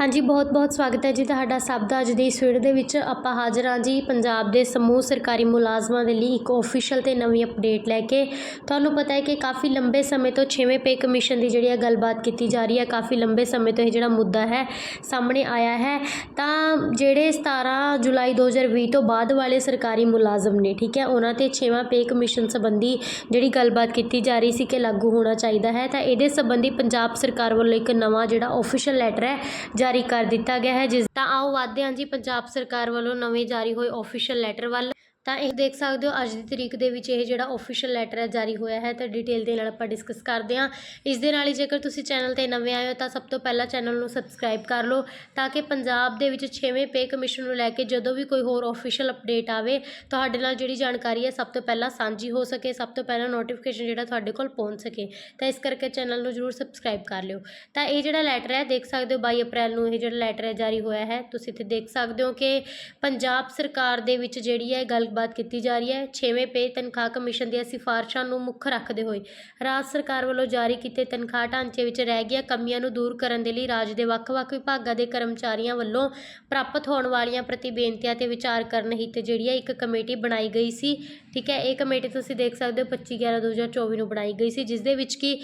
ਹਾਂਜੀ, ਬਹੁਤ-ਬਹੁਤ ਸਵਾਗਤ ਹੈ ਜੀ ਤੁਹਾਡਾ ਸਭ ਦਾ। ਅੱਜ ਦੀ ਇਸ ਵੀਡੀਓ ਦੇ ਵਿੱਚ ਆਪਾਂ ਹਾਜ਼ਰ ਹਾਂ ਜੀ ਪੰਜਾਬ ਦੇ ਸਮੂਹ ਸਰਕਾਰੀ ਮੁਲਾਜ਼ਮਾਂ ਦੇ ਲਈ ਇੱਕ ਆਫੀਸ਼ੀਅਲ ਤੇ ਨਵੀਂ ਅਪਡੇਟ ਲੈ ਕੇ। ਤੁਹਾਨੂੰ ਪਤਾ ਹੈ ਕਿ ਕਾਫੀ ਲੰਬੇ ਸਮੇਂ ਤੋਂ 6ਵੇਂ ਪੇ ਕਮਿਸ਼ਨ ਦੀ ਜਿਹੜੀ ਹੈ ਗੱਲਬਾਤ ਕੀਤੀ ਜਾ ਰਹੀ ਹੈ, ਕਾਫੀ ਲੰਬੇ ਸਮੇਂ ਤੋਂ ਇਹ ਜਿਹੜਾ ਮੁੱਦਾ ਹੈ ਸਾਹਮਣੇ ਆਇਆ ਹੈ। ਤਾਂ ਜਿਹੜੇ 17 ਜੁਲਾਈ 2020 ਤੋਂ ਬਾਅਦ ਵਾਲੇ ਸਰਕਾਰੀ ਮੁਲਾਜ਼ਮ ਨੇ, ਠੀਕ ਹੈ, ਉਹਨਾਂ ਤੇ ਛੇਵਾਂ ਪੇ ਕਮਿਸ਼ਨ ਸੰਬੰਧੀ ਜਿਹੜੀ ਗੱਲਬਾਤ ਕੀਤੀ ਜਾ ਰਹੀ ਸੀ ਕਿ ਲਾਗੂ ਹੋਣਾ ਚਾਹੀਦਾ ਹੈ, ਤਾਂ ਇਹਦੇ ਸੰਬੰਧੀ ਪੰਜਾਬ ਸਰਕਾਰ ਵੱਲੋਂ ਇੱਕ ਨਵਾਂ ਜਿਹੜਾ ਆਫੀਸ਼ੀਅਲ ਲੈਟਰ ਹੈ ਜਾਰੀ ਕਰ ਦਿੱਤਾ ਗਿਆ ਹੈ, ਜਿਸ ਤਾਂ ਆਓ ਵਾਧੇ ਹਾਂ ਜੀ, ਪੰਜਾਬ ਸਰਕਾਰ ਵੱਲੋਂ ਨਵੇਂ ਜਾਰੀ ਹੋਏ ਆਫੀਸ਼ੀਅਲ ਲੈਟਰ ਵੱਲ ਤਾਂ ਇਹ ਦੇਖ ਸਕਦੇ ਹੋ ਅੱਜ ਦੀ ਤਰੀਕ ਦੇ ਵਿੱਚ ਇਹ ਜਿਹੜਾ ਆਫੀਸ਼ੀਅਲ ਲੈਟਰ ਹੈ ਜਾਰੀ ਹੋਇਆ ਹੈ, ਤਾਂ ਡਿਟੇਲ ਦੇ ਨਾਲ ਆਪਾਂ ਡਿਸਕਸ ਕਰਦੇ ਹਾਂ। ਇਸ ਦੇ ਨਾਲ ਹੀ ਜੇਕਰ ਤੁਸੀਂ ਚੈਨਲ ਤੇ ਨਵੇਂ ਆਏ ਹੋ, ਤਾਂ ਸਭ ਤੋਂ ਪਹਿਲਾਂ ਚੈਨਲ ਨੂੰ ਸਬਸਕ੍ਰਾਈਬ ਕਰ ਲਓ, ਤਾਂ ਕਿ ਪੰਜਾਬ ਦੇ ਵਿੱਚ 6ਵੇਂ ਪੇ ਕਮਿਸ਼ਨ ਨੂੰ ਲੈ ਕੇ ਜਦੋਂ ਵੀ ਕੋਈ ਹੋਰ ਆਫੀਸ਼ੀਅਲ ਅਪਡੇਟ ਆਵੇ, ਤੁਹਾਡੇ ਨਾਲ ਜਿਹੜੀ ਜਾਣਕਾਰੀ ਹੈ ਸਭ ਤੋਂ ਪਹਿਲਾਂ ਸਾਂਝੀ ਹੋ ਸਕੇ, ਸਭ ਤੋਂ ਪਹਿਲਾਂ ਨੋਟੀਫਿਕੇਸ਼ਨ ਜਿਹੜਾ ਤੁਹਾਡੇ ਕੋਲ ਪਹੁੰਚ ਸਕੇ। ਤਾਂ ਇਸ ਕਰਕੇ ਚੈਨਲ ਨੂੰ ਜਰੂਰ ਸਬਸਕ੍ਰਾਈਬ ਕਰ ਲਿਓ। ਤਾਂ ਇਹ ਜਿਹੜਾ ਲੈਟਰ ਹੈ, ਦੇਖ ਸਕਦੇ ਹੋ 22 ਅਪ੍ਰੈਲ ਨੂੰ ਇਹ ਜਿਹੜਾ ਲੈਟਰ ਹੈ ਜਾਰੀ ਹੋਇਆ ਹੈ। ਤੁਸੀਂ ਇੱਥੇ ਦੇਖ ਸਕਦੇ ਹੋ ਕਿ ਪੰਜਾਬ ਸਰਕਾਰ ਦੇ ਵਿੱਚ ਜਿਹੜੀ ਹੈ ਗੱਲ ਗੱਲਬਾਤ ਕੀਤੀ ਜਾ ਰਹੀ ਹੈ। 6ਵੇਂ ਪੇ ਤਨਖਾਹ ਕਮਿਸ਼ਨ ਦੀਆਂ ਸਿਫਾਰਸ਼ਾਂ ਨੂੰ ਮੁੱਖ ਰੱਖਦੇ ਹੋਏ ਰਾਜ ਸਰਕਾਰ ਵੱਲੋਂ ਜਾਰੀ ਕੀਤੇ ਤਨਖਾਹ ਢਾਂਚੇ ਵਿੱਚ ਰਹਿ ਗਈਆਂ ਕਮੀਆਂ ਨੂੰ ਦੂਰ ਕਰਨ ਦੇ ਲਈ ਰਾਜ ਦੇ ਵੱਖ-ਵੱਖ ਵਿਭਾਗਾਂ ਦੇ ਕਰਮਚਾਰੀਆਂ ਵੱਲੋਂ ਪ੍ਰਾਪਤ ਹੋਣ ਵਾਲੀਆਂ ਪ੍ਰਤੀ ਬੇਨਤੀਆਂ ਤੇ ਵਿਚਾਰ ਕਰਨ ਹਿੱਤ ਜਿਹੜੀ ਹੈ ਇੱਕ ਕਮੇਟੀ ਬਣਾਈ ਗਈ ਸੀ। ਠੀਕ ਹੈ, ਇਹ ਕਮੇਟੀ ਤੁਸੀਂ ਦੇਖ ਸਕਦੇ ਹੋ 25 11 2024 ਨੂੰ ਬਣਾਈ ਗਈ ਸੀ, ਜਿਸ ਦੇ ਵਿੱਚ ਕਿ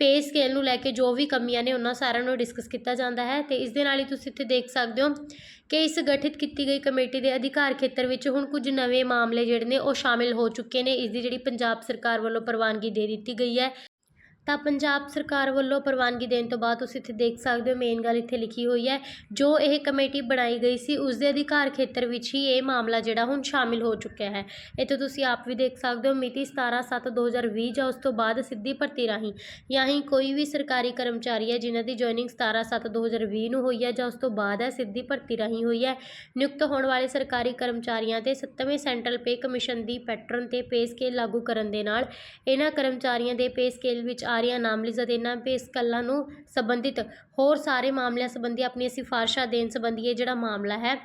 ਪੇ ਸਕੇਲ ਨੂੰ ਲੈ ਕੇ ਜੋ ਵੀ ਕਮੀਆਂ ਨੇ ਉਹਨਾਂ ਸਾਰਿਆਂ ਨੂੰ ਡਿਸਕਸ ਕੀਤਾ ਜਾਂਦਾ ਹੈ ਤੇ ਇਸ ਦੇ ਨਾਲ ਹੀ ਤੁਸੀਂ ਇੱਥੇ ਦੇਖ ਸਕਦੇ ਹੋ ਕਿ ਇਸ ਗਠਿਤ ਕੀਤੀ ਗਈ ਕਮੇਟੀ ਦੇ ਅਧਿਕਾਰ ਖੇਤਰ ਵਿੱਚ ਹੁਣ ਕੁਝ ਨਵੇਂ ਮਾਮਲੇ ਜਿਹੜੇ ਨੇ ਉਹ ਸ਼ਾਮਿਲ ਹੋ ਚੁੱਕੇ ਨੇ, ਇਸ ਦੀ ਜਿਹੜੀ ਪੰਜਾਬ ਸਰਕਾਰ ਵੱਲੋਂ ਪ੍ਰਵਾਨਗੀ ਦੇ ਦਿੱਤੀ ਗਈ ਹੈ। ਤਾਂ ਪੰਜਾਬ ਸਰਕਾਰ ਵੱਲੋਂ ਪ੍ਰਵਾਨਗੀ ਦੇਣ ਤੋਂ ਬਾਅਦ ਤੁਸੀਂ ਇੱਥੇ ਦੇਖ ਸਕਦੇ ਹੋ ਮੇਨ ਗੱਲ ਇੱਥੇ ਲਿਖੀ ਹੋਈ ਹੈ। ਜੋ ਇਹ ਕਮੇਟੀ ਬਣਾਈ ਗਈ ਸੀ, ਉਸ ਦੇ ਅਧਿਕਾਰ ਖੇਤਰ ਵਿੱਚ ਹੀ ਇਹ ਮਾਮਲਾ ਜਿਹੜਾ ਹੁਣ ਸ਼ਾਮਿਲ ਹੋ ਚੁੱਕਿਆ ਹੈ। ਇੱਥੇ ਤੁਸੀਂ ਆਪ ਵੀ ਦੇਖ ਸਕਦੇ ਹੋ, ਮਿਤੀ 17/7/2020 ਜਾਂ ਉਸ ਤੋਂ ਬਾਅਦ ਸਿੱਧੀ ਭਰਤੀ ਰਾਹੀਂ ਜਾਂ ਹੀ ਕੋਈ ਵੀ ਸਰਕਾਰੀ ਕਰਮਚਾਰੀ ਹੈ, ਜਿਨ੍ਹਾਂ ਦੀ ਜੁਆਇਨਿੰਗ 17/7/2020 ਨੂੰ ਹੋਈ ਹੈ ਜਾਂ ਉਸ ਤੋਂ ਬਾਅਦ ਹੈ, ਸਿੱਧੀ ਭਰਤੀ ਰਾਹੀਂ ਹੋਈ ਹੈ। ਨਿਯੁਕਤ ਹੋਣ ਵਾਲੇ ਸਰਕਾਰੀ ਕਰਮਚਾਰੀਆਂ ਤੇ 7ਵੇਂ ਸੈਂਟਰਲ ਪੇ ਕਮਿਸ਼ਨ ਦੀ ਪੈਟਰਨ ਤੇ ਪੇ ਸਕੇਲ ਲਾਗੂ ਕਰਨ ਦੇ ਨਾਲ, ਇਹਨਾਂ ਕਰਮਚਾਰੀਆਂ ਦੇ ਪੇ ਸਕੇਲ ਵਿੱਚ ਆ ਰਹੀਆਂ ਨਾਮਜ਼ਦ ਅਤੇ ਇਹਨਾਂ ਪੇ ਸਕੇਲਾਂ ਨੂੰ ਸੰਬੰਧਿਤ ਹੋਰ ਸਾਰੇ ਮਾਮਲਿਆਂ ਸੰਬੰਧੀ ਆਪਣੀਆਂ ਸਿਫਾਰਸ਼ਾਂ ਦੇਣ ਸੰਬੰਧੀ ਇਹ ਜਿਹੜਾ ਮਾਮਲਾ ਹੈ,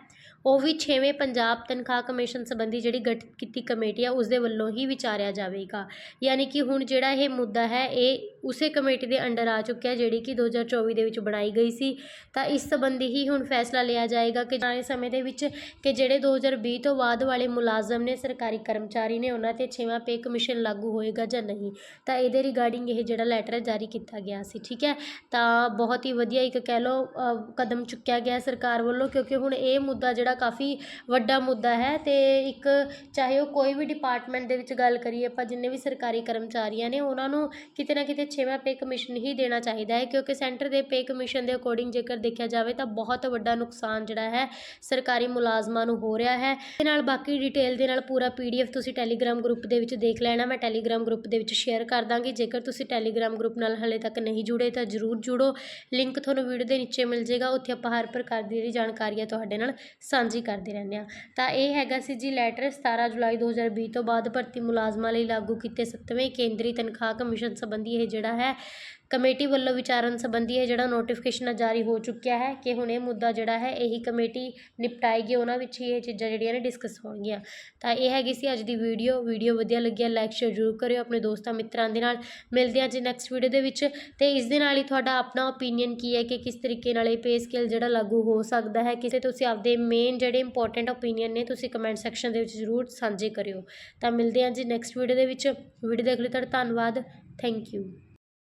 ਉਹ ਵੀ 6ਵੇਂ ਪੰਜਾਬ ਤਨਖਾਹ ਕਮਿਸ਼ਨ ਸੰਬੰਧੀ ਜਿਹੜੀ ਗਠਿਤ ਕੀਤੀ ਕਮੇਟੀ ਆ ਉਸ ਦੇ ਵੱਲੋਂ ਹੀ ਵਿਚਾਰਿਆ ਜਾਵੇਗਾ। ਯਾਨੀ ਕਿ ਹੁਣ ਜਿਹੜਾ ਇਹ ਮੁੱਦਾ ਹੈ, ਇਹ ਉਸੇ ਕਮੇਟੀ ਦੇ ਅੰਡਰ ਆ ਚੁੱਕਿਆ ਜਿਹੜੀ ਕਿ 2024 ਦੇ ਵਿੱਚ ਬਣਾਈ ਗਈ ਸੀ। ਤਾਂ ਇਸ ਸੰਬੰਧੀ ਹੀ ਹੁਣ ਫੈਸਲਾ ਲਿਆ ਜਾਏਗਾ ਕਿ ਆਉਣ ਸਮੇਂ ਦੇ ਵਿੱਚ ਕਿ ਜਿਹੜੇ 2020 ਤੋਂ ਬਾਅਦ ਵਾਲੇ ਮੁਲਾਜ਼ਮ ਨੇ, ਸਰਕਾਰੀ ਕਰਮਚਾਰੀ ਨੇ, ਉਹਨਾਂ ਤੇ 6ਵਾਂ ਪੇ ਕਮਿਸ਼ਨ ਲਾਗੂ ਹੋਏਗਾ ਜਾਂ ਨਹੀਂ। ਤਾਂ ਇਹਦੇ ਰਿਗਾਰਡਿੰਗ ਇਹ ਜਿਹੜਾ ਲੈਟਰ ਹੈ ਜਾਰੀ ਕੀਤਾ ਗਿਆ ਸੀ, ਠੀਕ ਹੈ? ਤਾਂ ਬਹੁਤ ਹੀ ਵਧੀਆ ਇੱਕ ਕਹਿ ਲਓ ਕਦਮ ਚੁੱਕਿਆ ਗਿਆ ਸਰਕਾਰ ਵੱਲੋਂ, ਕਿਉਂਕਿ ਹੁਣ ਇਹ ਮੁੱਦਾ ਜਿਹੜਾ ਕਾਫੀ ਵੱਡਾ ਮੁੱਦਾ ਹੈ ਤੇ ਇੱਕ ਚਾਹੇ ਉਹ ਕੋਈ ਵੀ ਡਿਪਾਰਟਮੈਂਟ ਦੇ ਵਿੱਚ ਗੱਲ ਕਰੀਏ ਆਪਾਂ, ਜਿੰਨੇ ਵੀ ਸਰਕਾਰੀ ਕਰਮਚਾਰੀਆਂ ਨੇ, ਉਹਨਾਂ ਨੂੰ ਕਿਤੇ ਨਾ ਕਿਤੇ 6ਵਾਂ ਪੇ ਕਮਿਸ਼ਨ ਹੀ ਦੇਣਾ ਚਾਹੀਦਾ ਹੈ, ਕਿਉਂਕਿ ਸੈਂਟਰ ਦੇ ਪੇ ਕਮਿਸ਼ਨ ਦੇ ਅਕੋਰਡਿੰਗ ਜੇਕਰ ਦੇਖਿਆ ਜਾਵੇ ਤਾਂ ਬਹੁਤ ਵੱਡਾ ਨੁਕਸਾਨ ਜਿਹੜਾ ਹੈ ਸਰਕਾਰੀ ਮੁਲਾਜ਼ਮਾਂ ਨੂੰ ਹੋ ਰਿਹਾ ਹੈ। ਤੇ ਨਾਲ ਬਾਕੀ ਡਿਟੇਲ ਦੇ ਨਾਲ ਪੂਰਾ ਪੀਡੀਐਫ ਤੁਸੀਂ ਟੈਲੀਗ੍ਰਾਮ ਗਰੁੱਪ ਦੇ ਵਿੱਚ ਦੇਖ ਲੈਣਾ, ਮੈਂ ਟੈਲੀਗ੍ਰਾਮ ਗਰੁੱਪ ਦੇ ਵਿੱਚ ਸ਼ੇਅਰ ਕਰ ਦਾਂਗੀ। ਜੇਕਰ ਤੁਸੀਂ ਟੈਲੀਗ੍ਰਾਮ ਗਰੁੱਪ ਨਾਲ ਹਲੇ ਤੱਕ ਨਹੀਂ ਜੁੜੇ ਤਾਂ ਜਰੂਰ ਜੁੜੋ। ਲਿੰਕ ਤੁਹਾਨੂੰ ਵੀਡੀਓ ਦੇ ਨੀਚੇ ਮਿਲ ਜਾਏਗਾ, ਉੱਥੇ ਆਪਾਂ ਹਰ ਪ੍ਰਕਾਰ ਦੀ ਜਿਹੜੀ ਜਾਣਕਾਰੀ ਹੈ ਤੁਹਾਡੇ ਨਾਲ ਸਾਂਝੀ ਕਰਦੇ ਰਹਿੰਦੇ ਹਾਂ। ਤਾਂ ਇਹ ਹੈਗਾ ਸੀ ਜੀ ਲੈਟਰ 17 ਜੁਲਾਈ 2020 ਤੋਂ ਬਾਅਦ ਭਰਤੀ ਮੁਲਾਜ਼ਮਾਂ ਲਈ ਲਾਗੂ ਕੀਤੇ 7ਵੇਂ ਕੇਂਦਰੀ ਤਨਖਾਹ ਕਮਿਸ਼ਨ ਸੰਬੰਧੀ ਇਹ ਜਿਹੜਾ ਹੈ, ਕਮੇਟੀ ਵੱਲੋਂ ਵਿਚਾਰਨ ਸੰਬੰਧੀ ਇਹ ਜਿਹੜਾ ਨੋਟੀਫਿਕੇਸ਼ਨ ਜਾਰੀ ਹੋ ਚੁੱਕਿਆ ਹੈ ਕਿ ਹੁਣ ਇਹ ਮੁੱਦਾ ਜਿਹੜਾ ਹੈ, ਇਹੀ ਕਮੇਟੀ ਨਿਪਟਾਏਗੀ, ਉਹਨਾਂ ਵਿੱਚ ਹੀ ਇਹ ਚੀਜ਼ਾਂ ਜਿਹੜੀਆਂ ਨੇ ਡਿਸਕਸ ਹੋਣਗੀਆਂ। ਤਾਂ ਇਹ ਹੈਗੀ ਸੀ ਅੱਜ ਦੀ ਵੀਡੀਓ ਵੀਡੀਓ ਵਧੀਆ ਲੱਗਿਆ ਲਾਈਕ ਸ਼ੇਅਰ ਜ਼ਰੂਰ ਕਰਿਓ ਆਪਣੇ ਦੋਸਤਾਂ ਮਿੱਤਰਾਂ ਦੇ ਨਾਲ। ਮਿਲਦੇ ਹਾਂ ਜੀ ਨੈਕਸਟ ਵੀਡੀਓ ਦੇ ਵਿੱਚ। ਤੇ ਇਸ ਦੇ ਨਾਲ ਹੀ ਤੁਹਾਡਾ ਆਪਣਾ ਓਪੀਨੀਅਨ ਕੀ ਹੈ ਕਿ ਕਿਸ ਤਰੀਕੇ ਨਾਲ ਇਹ ਪੇ ਸਕੇਲ ਜਿਹੜਾ ਲਾਗੂ ਹੋ ਸਕਦਾ ਹੈ, ਕਿਸੇ ਤੁਸੀਂ ਆਪਦੇ ਮੇਨ ਜਿਹੜੇ ਇੰਪੋਰਟੈਂਟ ਓਪੀਨੀਅਨ ਨੇ, ਤੁਸੀਂ ਕਮੈਂਟ ਸੈਕਸ਼ਨ ਦੇ ਵਿੱਚ ਜ਼ਰੂਰ ਸਾਂਝੇ ਕਰਿਓ। ਤਾਂ ਮਿਲਦੇ ਹਾਂ ਜੀ ਨੈਕਸਟ ਵੀਡੀਓ ਦੇ ਵਿੱਚ। ਵੀਡੀਓ ਦੇਖ ਲਈ ਤੁਹਾਡਾ ਧੰਨਵਾਦ। Thank you